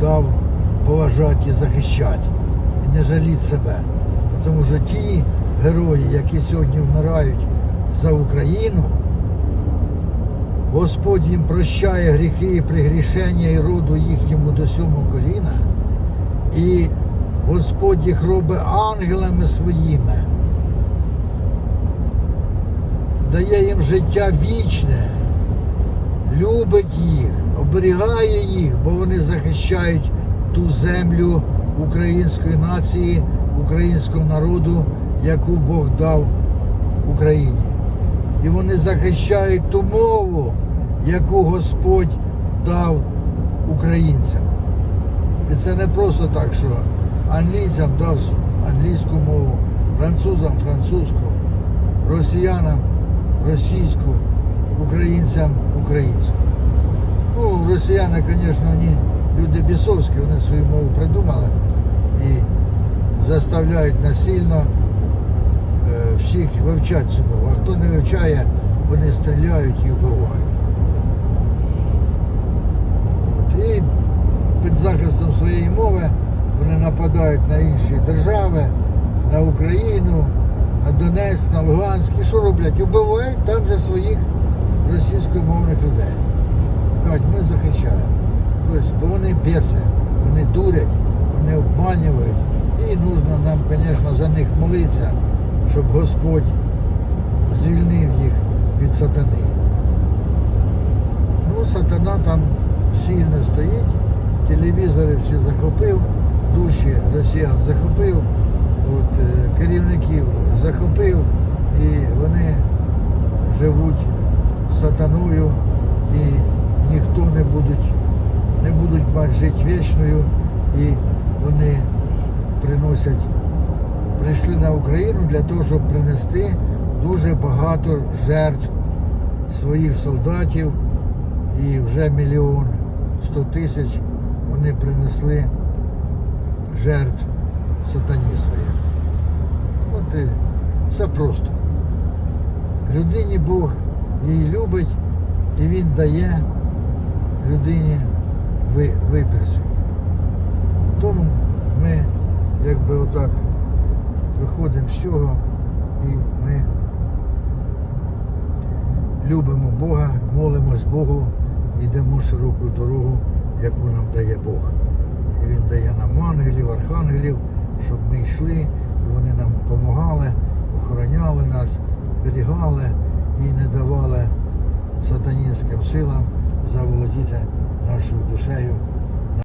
дав поважати і захищати. І не жаліть себе. Тому що ті герої, які сьогодні вмирають за Україну, Господь їм прощає гріхи і пригрішення і роду їхньому до сьомого коліна. І Господь їх робить ангелами своїми, дає їм життя вічне, любить їх, оберігає їх, бо вони захищають ту землю української нації, українського народу, яку Бог дав Україні. І вони захищають ту мову, яку Господь дав українцям. І це не просто так, що англійцям дав англійську мову, французам французьку, росіянам російську, українцям українську. Ну, росіяни, звісно, вони люди бісовські, вони свою мову придумали і заставляють насильно е, всіх вивчати цю мову. А хто не вивчає, вони стріляють і вбивають. І під захистом своєї мови вони нападають на інші держави, на Україну, на Донецьк, на Луганськ. І що роблять? Убивають там же своїх російськомовних людей. Кажуть, ми захищаємо. Тобто, бо вони беси, вони дурять, вони обманюють. І нужно нам, звісно, за них молитися, щоб Господь звільнив їх від сатани. Ну, сатана там сильно стоїть, телевізори всі захопив, душі росіян захопив, от, е, керівників захопив, і вони живуть сатаною і ніхто не будуть, не будуть мати жити вічною, і вони приносять, прийшли на Україну для того, щоб принести дуже багато жертв своїх солдатів і вже мільйон сто тисяч вони принесли жертв сатані своєму. От і все просто. Людині Бог її любить і Він дає людині вибір свій. Тому ми якби отак виходимо з цього і ми любимо Бога, молимось Богу, йдемо широкою дорогу, яку нам дає Бог. І Він дає нам ангелів, архангелів, щоб ми йшли, і вони нам допомагали, охороняли нас, берігали і не давали сатанінським силам заволодіти нашою душею